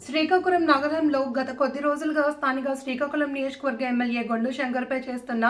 శ్రీకాకుళం నగరంలో గత కొద్ది రోజులుగా స్థానిక శ్రీకాకుళం నియోజకవర్గ ఎమ్మెల్యే గొండు శంకర్పై చేస్తున్న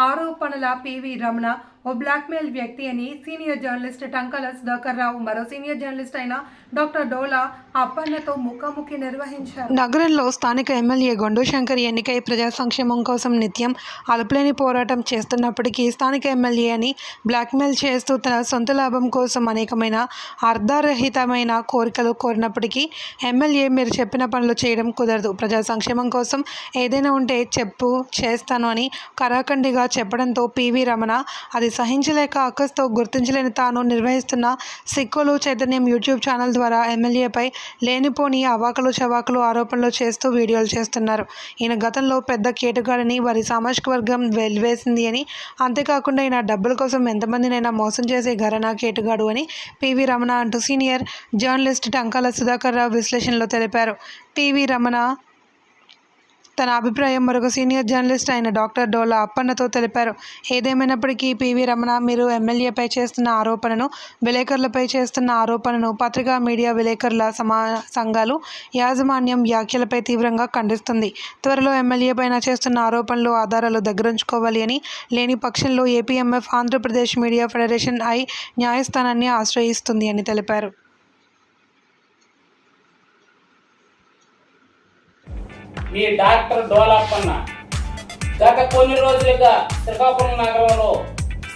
ఆరోపణల పివి రమణ ఓ బ్లాక్మెయిల్ వ్యక్తి అని సీనియర్ జర్నలిస్ట్ టంకల సుధాకర్ రావు మరో సీనియర్ జర్నలిస్ట్ అయిన డాక్టర్ డోలా అప్పన్నతో ముఖాముఖి నిర్వహించారు. నగరంలో స్థానిక ఎమ్మెల్యే గొండు శంకర్ ఎన్నికై ప్రజా సంక్షేమం కోసం నిత్యం అలుపులేని పోరాటం చేస్తున్నప్పటికీ స్థానిక ఎమ్మెల్యే అని బ్లాక్మెయిల్ చేస్తూ తన సొంత లాభం కోసం అనేకమైన అర్ధరహితమైన కోరికలు కోరినప్పటికీ ఎమ్మెల్యే మీరు చెప్పిన పనులు చేయడం కుదరదు. ప్రజా సంక్షేమం కోసం ఏదైనా ఉంటే చెప్పు చేస్తాను అని కరాఖండిగా చెప్పడంతో పివి రమణ అది సహించలేక అక్కస్తో గుర్తించలేని తాను నిర్వహిస్తున్న సిక్కులు చైతన్యం యూట్యూబ్ ఛానల్ ద్వారా ఎమ్మెల్యేపై లేనిపోని అవాకలు చవాకులు ఆరోపణలు చేస్తూ వీడియోలు చేస్తున్నారు. ఈయన గతంలో పెద్ద కేటుగాడని వారి సామాజిక వర్గం వెలివేసింది అని. అంతేకాకుండా ఈయన డబ్బుల కోసం ఎంతమందినైనా మోసం చేసే ఘరనా కేటుగాడు అని పివి రమణ అంటూ సీనియర్ జర్నలిస్ట్ టంకాల సుధాకర్ రావు విశ్లేషణలో తెలిపారు. పివి రమణ తన అభిప్రాయం మరొక సీనియర్ జర్నలిస్ట్ అయిన డాక్టర్ డోలా అప్పన్నతో తెలిపారు. ఏదేమైనప్పటికీ పివి రమణ మీరు ఎమ్మెల్యేపై చేస్తున్న ఆరోపణను విలేకరులపై చేస్తున్న ఆరోపణను పత్రికా మీడియా విలేకరుల సమా సంఘాలు యాజమాన్యం వ్యాఖ్యలపై తీవ్రంగా ఖండిస్తుంది. త్వరలో ఎమ్మెల్యే పైన చేస్తున్న ఆరోపణలు ఆధారాలు దగ్గరుంచుకోవాలి అని లేని పక్షంలో ఏపీఎంఎఫ్ ఆంధ్రప్రదేశ్ మీడియా ఫెడరేషన్ ఐ న్యాయస్థానాన్ని ఆశ్రయిస్తుంది అని తెలిపారు. మీ డాక్టర్ డోలప్పన్న గత కొన్ని రోజులుగా శ్రీకాకుళం నగరంలో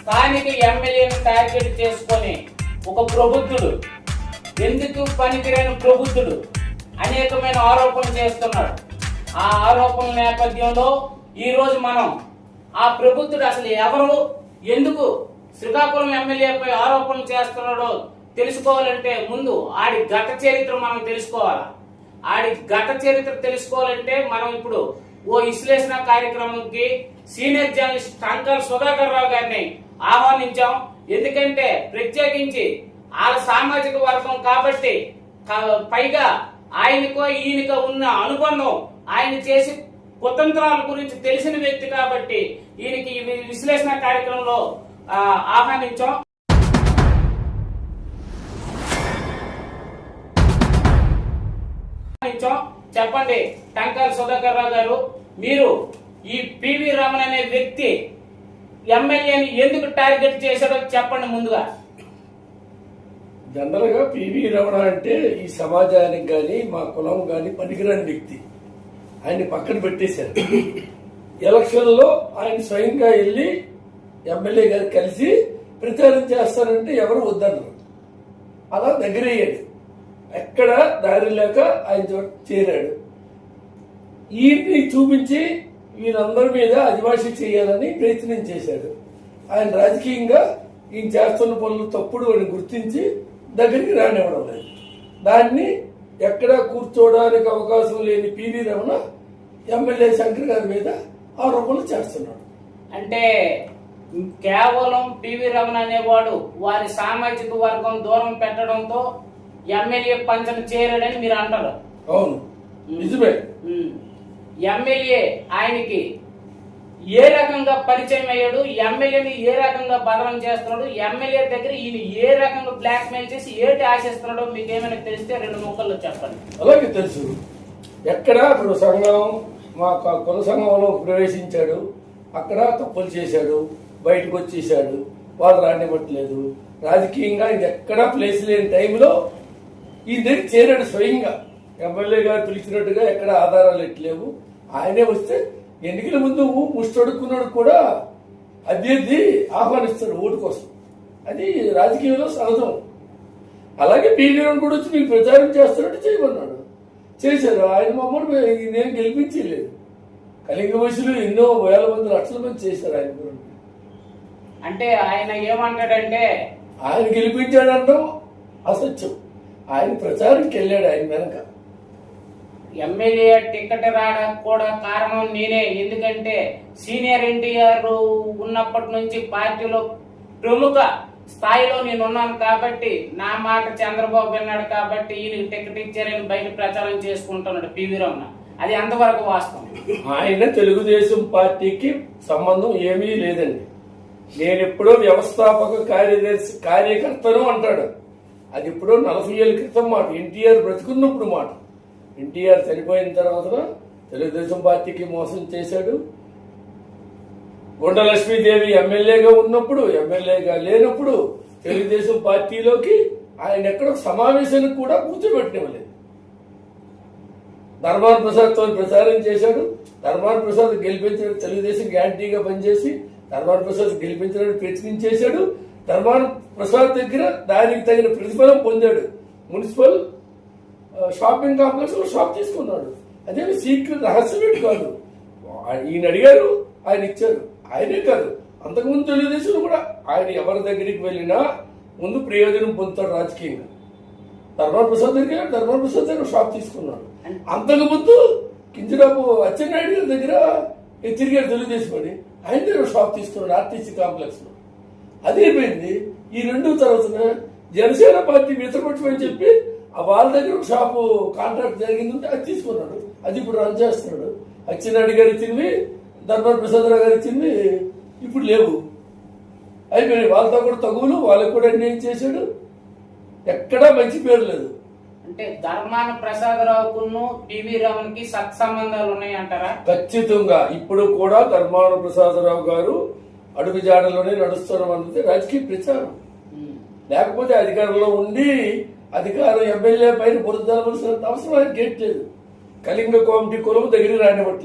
స్థానిక ఎమ్మెల్యేను టార్గెట్ చేసుకొని ఒక ప్రబుద్ధుడు. ఎందుకు పనికిరాని ప్రబుద్ధుడు? అనేకమైన ఆరోపణలు చేస్తున్నాడు. ఆ ఆరోపణల నేపథ్యంలో ఈరోజు మనం ఆ ప్రబుద్ధుడు అసలు ఎవరు? ఎందుకు శ్రీకాకుళం ఎమ్మెల్యేపై ఆరోపణలు చేస్తున్నాడో తెలుసుకోవాలంటే ముందు ఆడి గత చరిత్ర మనం తెలుసుకోవాలి? ఆడి గత చరిత్ర తెలుసుకోవాలంటే మనం ఇప్పుడు ఓ విశ్లేషణ కార్యక్రమంకి సీనియర్ జర్నలిస్ట్ టంకర్ సుధాకర్ రావు గారిని ఆహ్వానించాం. ఎందుకంటే ప్రత్యేకించి వాళ్ళ సామాజిక వర్గం కాబట్టి పైగా ఆయనకో ఈయనకో ఉన్న అనుబంధం ఆయన చేసి కుతంత్రాల గురించి తెలిసిన వ్యక్తి కాబట్టి ఈయనకి విశ్లేషణ కార్యక్రమంలో ఆహ్వానించాం. కూర్చో. చెప్పండి. టంకర్ సుధాకర్ రావు గారు మీరు ఈ పివి రమణ అనే వ్యక్తి ఎమ్మెల్యేని ఎందుకు టార్గెట్ చేశాడో చెప్పండి ముందుగా. జనరల్గా పివి రమణ అంటే ఈ సమాజానికి గాని మా కులం గాని పనికిరాని వ్యక్తి. ఆయన్ని పక్కన పెట్టేశారు. ఎలక్షన్లో ఆయన స్వయంగా వెళ్ళి ఎమ్మెల్యే గారు కలిసి ప్రచారం చేస్తారంటే ఎవరు వద్దన్నారు. అలా దగ్గరయ్యాడు. ఎక్కడ దారి లేక ఆయన చోట చేరాడు. ఈయన్ని చూపించి వీరందరి మీద అజమాషి చేయాలని ప్రయత్నం చేశాడు. ఆయన రాజకీయంగా ఈయన చేస్తున్న పనులు తప్పుడు అని గుర్తించి దగ్గరికి రానివ్వడం లేదు. దాన్ని ఎక్కడా కూర్చోవడానికి అవకాశం లేని పివి రమణ ఎమ్మెల్యే శంకర్ గారి మీద ఆరోపణలు చేస్తున్నాడు. అంటే కేవలం పివి రమణ అనేవాడు వారి సామాజిక వర్గం దూరం పెట్టడంతో ఎమ్మెల్యే పంచన చేరాడని మీరు అంటారు. అవును. నిజమే. ఎమ్మెల్యే ఆయనకి ఏ రకంగా పరిచయం అయ్యాడు ఎమ్మెల్యేని ఏ రకంగా బదనం చేస్తున్నాడు ఎమ్మెల్యే దగ్గర ఈయన ఏ రకంగా బ్లాక్ మెయిల్ చేసి ఏంటి ఆశిస్తున్నాడో మీకు ఏమైనా తెలిస్తే రెండు ముక్కల్లో చెప్పండి. అలాగే తెలుసు. ఎక్కడ ఇప్పుడు సంఘం మా కుల సంఘంలో ప్రవేశించాడు అక్కడ తప్పులు చేశాడు బయటకు వచ్చేసాడు వాళ్ళు రానివ్వట్లేదు రాజకీయంగా ఇది ఎక్కడా ప్లేస్ లేని టైంలో ఈ దగ్గర చేరాడు స్వయంగా. ఎమ్మెల్యే గారు పిలిచినట్టుగా ఎక్కడ ఆధారాలు ఎట్లేవు. ఆయనే వస్తే ఎన్నికల ముందు ముష్టొడుక్కున్నాడు కూడా అభ్యర్థి ఆహ్వానిస్తాడు ఓటు కోసం. అది రాజకీయంలో సహజం. అలాగే పీడీఎం కూడా వచ్చి మీకు ప్రచారం చేస్తున్నట్టు చేయమన్నాడు. చేశారు. ఆయన మమ్మల్ని నేను గెలిపించలేదు. కలింగ వయసులో ఎన్నో వేల మంది లక్షల మంది చేశారు ఆయన గురించి అంటే ఆయన ఏమంటాడంటే ఆయన గెలిపించాడంటాం అసత్యం. ఆయన ప్రచారంకి వెళ్ళాడు ఆయన వెనక. ఎమ్మెల్యే టికెట్ రావడానికి కూడా కారణం నేనే. ఎందుకంటే సీనియర్ ఎన్టీఆర్ ఉన్నప్పటి నుంచి పార్టీలో ప్రముఖ స్థాయిలో నేను ఉన్నాను కాబట్టి నా మాట చంద్రబాబు విన్నాడు కాబట్టి ఈయనకి టికెట్ ఇచ్చారని బయట ప్రచారం చేసుకుంటున్నాడు పివి రమణ. అది ఎంతవరకు వాస్తవం? ఆయన తెలుగుదేశం పార్టీకి సంబంధం ఏమీ లేదండి. నేను ఎప్పుడో వ్యవస్థాపక కార్యదర్శి కార్యకర్తను అంటాడు. అది ఎప్పుడో నలభై ఏళ్ళ క్రితం మాట. ఎన్టీఆర్ బ్రతుకున్నప్పుడు మాట. ఎన్టీఆర్ చనిపోయిన తర్వాత తెలుగుదేశం పార్టీకి మోసం చేశాడు. గుండలక్ష్మీదేవి ఎమ్మెల్యేగా ఉన్నప్పుడు ఎమ్మెల్యేగా లేనప్పుడు తెలుగుదేశం పార్టీలోకి ఆయన ఎక్కడ సమావేశానికి కూడా కూర్చోబెట్టనివ్వలేదు. ధర్మాన ప్రసాద్తో ప్రచారం చేశాడు. ధర్మాన ప్రసాద్ గెలిపించిన తెలుగుదేశం గ్యారంటీగా పనిచేసి ధర్మాన ప్రసాద్ గెలిపించడానికి ప్రయత్నించేశాడు ధర్మాన ప్రసాద్ దగ్గర దానికి తగిన ప్రతిఫలం పొందాడు. మున్సిపల్ షాపింగ్ కాంప్లెక్స్లో షాప్ తీసుకున్నాడు. అదే సీక్రెట్ రహస్యమేటి కాదు. ఈయన అడిగారు ఆయన ఇచ్చారు. ఆయనే కాదు. అంతకుముందు తెలుగుదేశం కూడా ఆయన ఎవరి దగ్గరికి వెళ్ళినా ముందు ప్రయోజనం పొందుతాడు రాజకీయంగా. ధర్మాన ప్రసాద్ దగ్గర ధర్మాన ప్రసాద్ దగ్గర షాప్ తీసుకున్నాడు. అంతకు ముందు కింజరాపు అచ్చెన్నాయుడు గారి దగ్గర ఈ తిరిగాడు తెలుగుదేశం అని ఆయన దగ్గర షాప్ తీసుకున్నాడు ఆర్టీసీ కాంప్లెక్స్లో అది అయిపోయింది ఈ రెండు తర్వాత జనసేన పార్టీ మిత్రపక్షం అని చెప్పి ఆ వాళ్ళ దగ్గర ఒక షాపు కాంట్రాక్ట్ జరిగింది ఉంటే అది తీసుకున్నాడు. అది ఇప్పుడు రన్ చేస్తున్నాడు. అచ్చెన్నాయుడు గారు ఇచ్చింది ధర్మాన ప్రసాదరావు గారు ఇచ్చింది ఇప్పుడు లేవు. అయిపోయినాయి. వాళ్ళతో కూడా తగులు వాళ్ళకు కూడా అన్యాయం చేశాడు. ఎక్కడా మంచి పేరు లేదు. అంటే ధర్మాన ప్రసాదరావుకును పివి రమణకి సత్సంబంధాలు ఉన్నాయి అంటారా ఖచ్చితంగా. ఇప్పుడు కూడా ధర్మాన ప్రసాదరావు గారు అడుగు జాడలోనే నడుస్తున్నాం అన్నది రాజకీయ ప్రచారం. లేకపోతే అధికారంలో ఉండి అధికారం ఎమ్మెల్యే పైన బురదలవలసిన అవసరం ఆయనకి లేదు. కళింగ కోమిటీ కులము దగ్గరికి రానివ్వట్లేదు.